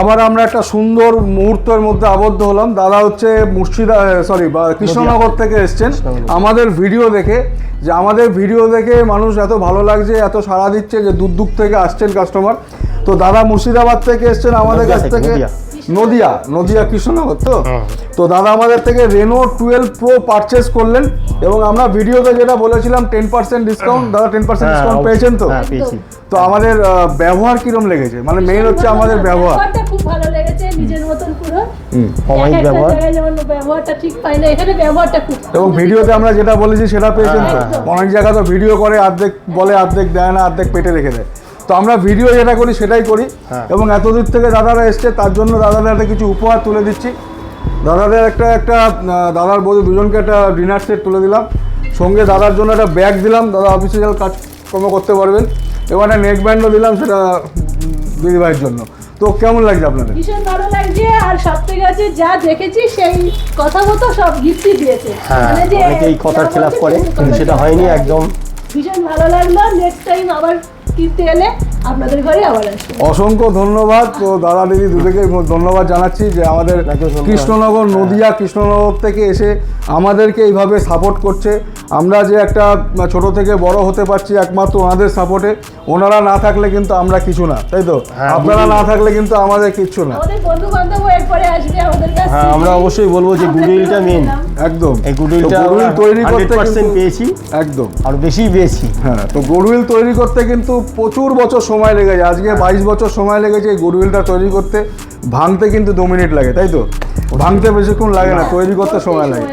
আবার আমরা একটা সুন্দর মুহূর্তের মধ্যে আবদ্ধ হলাম। দাদা হচ্ছে মুর্শিদা সরি কৃষ্ণনগর থেকে এসছেন। আমাদের ভিডিও দেখে যে আমাদের ভিডিও দেখে মানুষ এত ভালো লাগছে এত সাড়া দিচ্ছে যে দূর দূর থেকে আসছেন কাস্টমার তো দাদা মুর্শিদাবাদ থেকে এসছেন আমাদের কাছ থেকে, থেকে। নদিয়া। নদিয়া কৃষ্ণনগর তো তো দাদা আমাদের থেকে রেনো টুয়েলভ প্রো পারচেস করলেন এবং আমরা ভিডিওতে যেটা বলেছিলাম টেন পার্সেন্ট ডিসকাউন্ট দাদা টেন পার্সেন্ট ডিসকাউন্ট পেয়েছেন তো? হ্যাঁ তো আমাদের ব্যবহার কিরম লেগেছে? মানে মেইন হচ্ছে আমাদের ব্যবহার। ব্যবহারটা খুব ভালো লেগেছে নিজের মতন পুরো। অমায়িক এক একটা ব্যবহার। জায়গায় যেমন ব্যবহারটা ঠিক পাই না এখানে ব্যবহারটা খুব এবং ভিডিওতে আমরা যেটা বলেছি সেটা পেয়েছেন তো? অনেক জায়গা তো ভিডিও করে অর্ধেক বলে অর্ধেক দেয় না অর্ধেক পেটে রেখে দেয়। তো আমরা ভিডিও যেটা করি সেটাই করি। হ্যাঁ। এবং এতদূর থেকে দাদারা এসছে তার জন্য দাদাদের একটা কিছু উপহার তুলে দিচ্ছি। দাদাদের একটা একটা দাদার বৌদি দুজনকে একটা ডিনার সেট তুলে দিলাম। সঙ্গে দাদার জন্য একটা ব্যাগ দিলাম। দাদা অফিসিয়াল কাজকর্ম করতে পারবেন এবং একটা নেক ব্যান্ডও দিলাম সেটা দিদিভাইয়ের জন্য। তো কেমন লাগছে আপনাদের? ভীষণ ভালো লাগছে আর সব থেকে আছে যা দেখেছি সেই কথা মতো সব গিফটই দিয়েছে। হ্যাঁ মানে এই কথার যা খেলাপ করে সেটা হয়নি একদম। ভীষণ ভালো লাগল নেক্সট টাইম আবার কিনতে এলে আপনাদের ঘরে আবার আসব। অসংখ্য ধন্যবাদ। তো দাদা দিদি দুদিকে ধন্যবাদ জানাচ্ছি যে আমাদের কৃষ্ণনগর নদিয়া কৃষ্ণনগর থেকে এসে আমাদেরকে এইভাবে সাপোর্ট করছে। আমরা যে একটা ছোট থেকে বড় হতে পারছি একমাত্র ওনাদের সাপোর্টে ওনারা না থাকলে কিন্তু আমরা কিছু না তাই তো? হ্যাঁ, আপনারা না থাকলে কিন্তু আমাদের কিচ্ছু না। আমাদের বন্ধু বান্ধব এরপরে আসবে আমাদের কাছে হ্যাঁ আমরা অবশ্যই বলব যে গুডউইলটা মেন একদম। এই গুডউইলটা goodwill তৈরি করতে পেয়েছি। একদম। আর বেশি পেয়েছি। হ্যাঁ তো গুডউইল তৈরি করতে কিন্তু প্রচুর বছর সময় লেগেছে। আজকে বাইশ বছর সময় লেগেছে এই গুডউইলটা তৈরি করতে। ভাঙতে কিন্তু দু মিনিট লাগে তাই তো? ভাঙতে বেশিক্ষণ লাগে না তৈরি করতে সময় লাগে।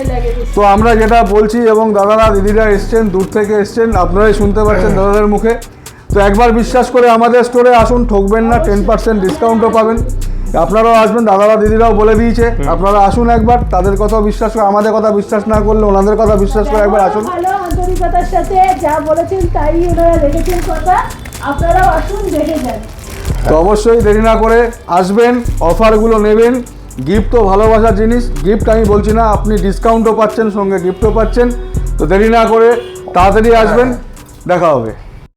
তো আমরা যেটা বলছি এবং দাদারা দিদিরা এসছেন দূর থেকে এসছেন আপনারাই শুনতে পাচ্ছেন দাদাদের মুখে। তো একবার বিশ্বাস করে আমাদের স্টোরে আসুন ঠকবেন না টেন পার্সেন্ট ডিসকাউন্টও পাবেন। আপনারাও আসবেন দাদারা দিদিরাও বলে দিয়েছে আপনারা আসুন একবার তাদের কথা বিশ্বাস করে আমাদের কথা বিশ্বাস না করলে ওনাদের কথা বিশ্বাস করে একবার আসুন। আন্তরিকতার সাথে যা বলেছেন তাই ওনারা রেখেছেন কথা। আপনারাও আসুন দেখে যান। তো অবশ্যই দেরি না করে আসবেন অফারগুলো নেবেন। গিফট তো ভালোবাসার জিনিস গিফট আমি বলছি না আপনি ডিসকাউন্টও পাচ্ছেন সঙ্গে গিফটও পাচ্ছেন। তো দেরি না করে তাড়াতাড়ি আসবেন দেখা হবে।